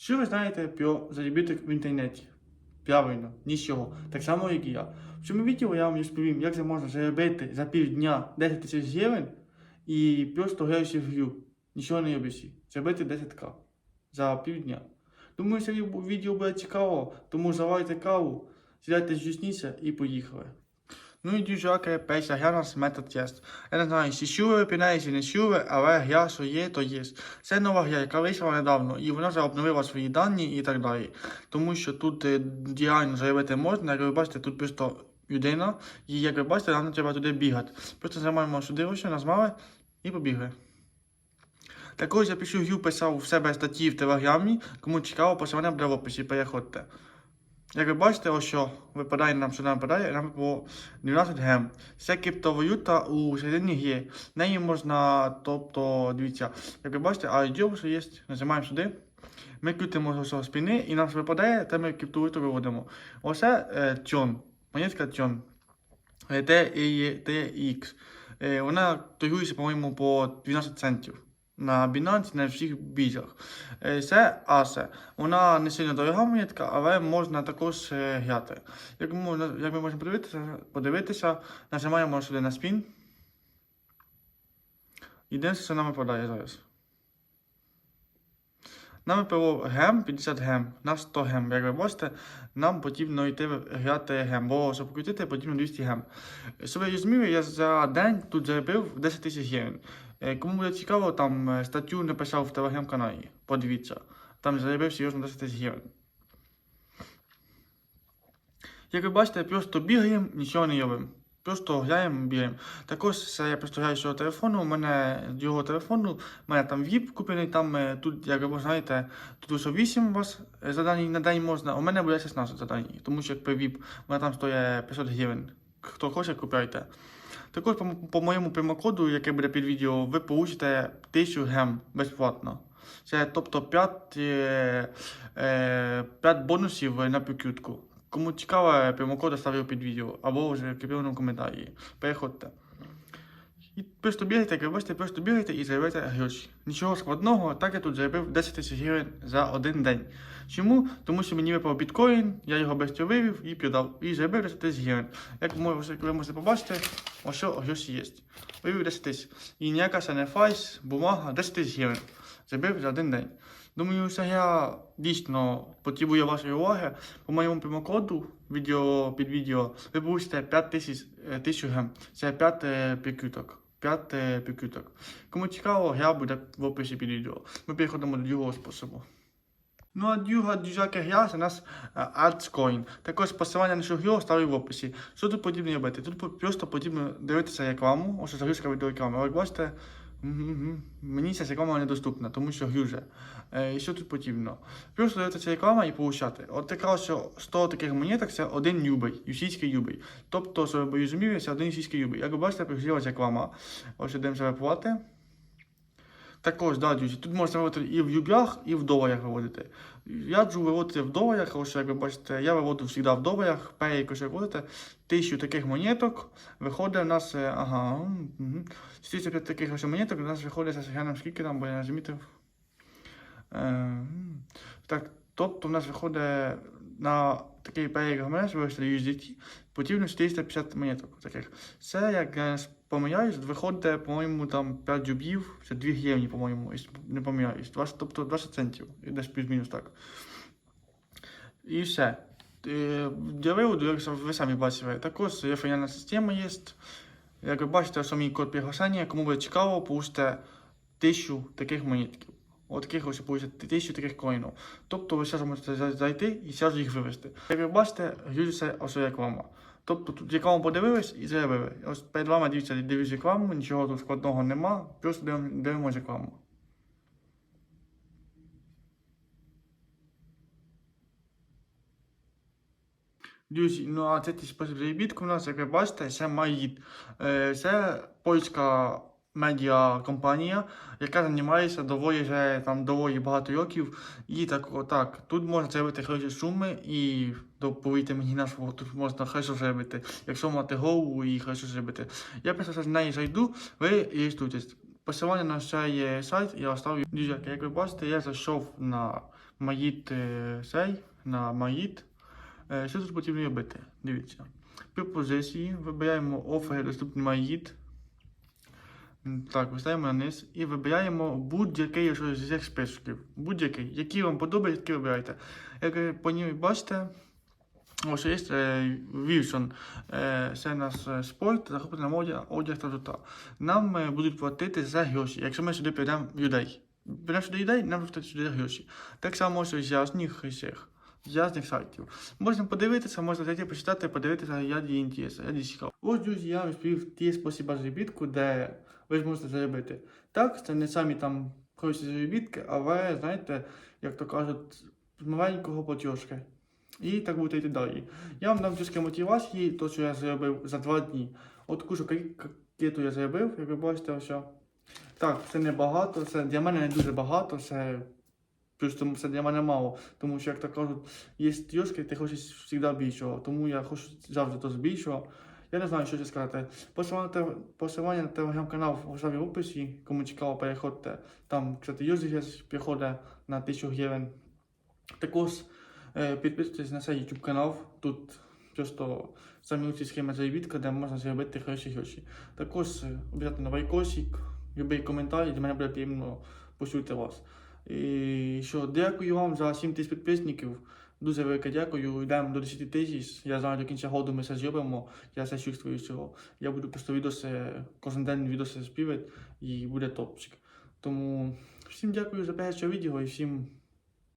Що ви знаєте про заробіток в інтернеті? Правильно, нічого. Так само, як і я. В цьому відео я вам розповім, як це можна заробити за півдня 10 тисяч гривень і просто граючи в гру. Нічого не робячи. Заробити 10к за півдня. Думаю, це відео буде цікаво, тому заварите каву, сідайте зручніше і поїхали. Ну і гра у нас метод тест. Я не знаю, чи чули ви чи не чули, але гра, що є, то є. Це нова гра, яка вийшла недавно, і вона вже обновила свої дані і так далі. Тому що тут е, реально заявити можна, як ви бачите, тут просто людина, і як ви бачите, нам треба туди бігати. Просто займаємо сюди ось, нажмали і побігли. Також я пишу грю, писав в себе статті в телеграмі, кому цікаво, посилання буде в описі, переходьте. Як ви бачите, ось що випадає нам, що нам випадає, нам по 12 гем. Це криптовалюта у середині є. Неї можна, тобто, дивіться, як ви бачите, йдемо, що є, нажимаємо сюди. Ми крутимо з спини і нам випадає, те ми криптовалюту виводимо. Оце е, тьон, монетка тьон. Е, TX. Е, вона торгується, по-моєму, по 12 центів. На Binance, на всіх біржах. Е, Це Асе. Вона не сильно дорога монетка, але можна також е, грати. Як, можна, як ми можемо подивитися, подивитися, нажимаємо сюди на спін. Єдине, що нам випадає зараз. Нам випало гем 50 гем, на 100 гем. Як ви бачите, нам потрібно йти грати гем, бо щоб покрутити, потрібно 200 гем. Щоб ви розуміли, я за день тут заробив 10 тисяч гривень. Е, Кому буде цікаво, там е, статтю написав в телеграм-каналі. Подивіться. Там заробив серйозно 10 тисяч гривень. Як ви бачите, просто бігаємо, нічого не робимо. Просто граємо, бігаємо. Також це я з цього телефону. У мене з його телефону, у мене там віп куплений, там е, тут, як ви знаєте, тут лише 8 у вас е, задань на день можна, у мене буде 16 задань, тому що як при віп, у мене там стоїть 500 гривень. Хто хоче, купляйте. Також по, по моєму промокоду, який буде під відео, ви получите 1000 гем безплатно. Це тобто 5, е, е, 5 бонусів на прикрутку. Кому цікаво, промокод ставлю під відео або вже в закріпленому коментарі. Переходьте. І просто бігайте, як ви просто бігайте і заробляйте гроші. Нічого складного, так я тут заробив 10 тисяч гривень за один день. Чому? Тому що мені випав біткоін, я його без вивів і продав. І заробив 10 тисяч гривень. Як ви можете побачити, ось що гроші є. Вивів 10 тисяч. І ніяка це не файс, бумага, 10 тисяч гривень. Заробив за один день. Думаю, що я дійсно потребую вашої уваги. По моєму промокоду відео, під відео ви получите 5 тисяч е, гем. Це 5 е, прикруток. 5 е, прикруток. Кому цікаво, гра буде в описі під відео. Ми переходимо до другого способу. Ну а друга дюжака гра у нас е, ArtsCoin. Також посилання на цю гру ставлю в описі. Що тут потрібно робити? Тут просто потрібно дивитися рекламу, ось загрузка від реклами. Як бачите, мені ця реклама недоступна, тому що груже. Е, і що тут потрібно? Плюс дивитися реклама і получати. От якраз що 100 таких монеток це один юбий, юсійський юбий. Тобто, щоб ви розуміли, це один юсійський юбий. Як ви бачите, пригрілась реклама. Ось йдемо виплати. Також, да, друзі, тут можна виводити і в юблях, і в доларах виводити. Я раджу виводити в доларах, ось як ви бачите, я виводу завжди в доларах, перейкось виводити. Тисячу таких монеток виходить у нас, е, ага, угу. 405 таких ось монеток у нас виходить, зараз глянемо скільки там, бо я не замітив. Е, так, тобто у нас виходить на такий гаманець, вивести USDT, потрібно 450 монеток таких. Це, як я не помиляюсь, виходить, по-моєму, там 5 дюбів, це 2 гривні, по-моєму, не помиляюсь, 20, тобто 20 центів, десь плюс-мінус так. І все. Е, Для як ви самі бачите, також є фінальна система є. Як ви бачите, ось мій код приглашення, кому буде цікаво, получите тисячу таких монетків. От таких ось получите тисячу таких коїнів. Тобто ви зараз можете зайти і зараз їх вивести. Як ви бачите, глядиться ось реклама. Тобто тут рекламу подивились і заявили. Ось перед вами дивіться, дивлюсь рекламу, нічого тут складного нема, просто дивимо- дивимося рекламу. Друзі, ну а це спосіб заробітку у нас, як ви бачите, це Маїд. Е, Це польська медіакомпанія, яка займається доволі вже там доволі багато років. І так, отак, тут можна заробити хороші суми і до- повірте мені на слово, тут можна хорошо заробити, якщо мати голову і хорошо заробити. Я просто з неї зайду, ви реєструйтесь. Посилання на цей сайт я оставлю. Друзі, як ви бачите, я зайшов на Маїт е, сей на Маїт. Е, Що тут потрібно робити? Дивіться. При позиції вибираємо офери доступний Маїт. Так, виставляємо на низ і вибираємо будь-який з цих списків. Будь-який. Який вам подобається, такий вибирайте. Як по ній бачите, ось є е, Вільсон. Е, Це у нас е, спорт, захоплення на одяг, та жита. Нам е, будуть платити за гроші, якщо ми сюди прийдемо людей. Прийдемо сюди людей, нам платити сюди гроші. Так само ось з різних цих, з сайтів. Можна подивитися, можна зайти, почитати, подивитися, як є інтересно, як є цікаво. Ось, друзі, я вам розповів ті способи заробітку, де ви зможете заробити. Так, це не самі там хороші заробітки, але, знаєте, як то кажуть, з маленького платіжки. І так будете йти далі. Я вам дам трішки мотивації, то, що я зробив за два дні. От ж киту я зробив, як ви бачите, ось. Так, це не багато, це для мене не дуже багато, це просто це для мене мало. Тому що, як то кажуть, є трішки, ти хочеш завжди більшого. Тому я хочу завжди то збільшого. Я не знаю, що ще сказати. Посилання, на на телеграм-канал в в описі. Кому цікаво, переходьте. Там, кстати, Юзі приходить на 1000 гривень. Також е, підписуйтесь на цей YouTube канал. Тут просто самі ці схеми заробітка, де можна заробити хороші гроші. Також е, обов'язково лайкосик, любий коментар, для мене буде приємно почути вас. І що, дякую вам за 7 тисяч підписників. Дуже велике дякую. Йдемо до 10 тисяч. Я знаю, до кінця року ми все зробимо. Я все чувствую цього. Я буду просто відоси, кожен день відоси співати і буде топчик. Тому всім дякую за перше відео і всім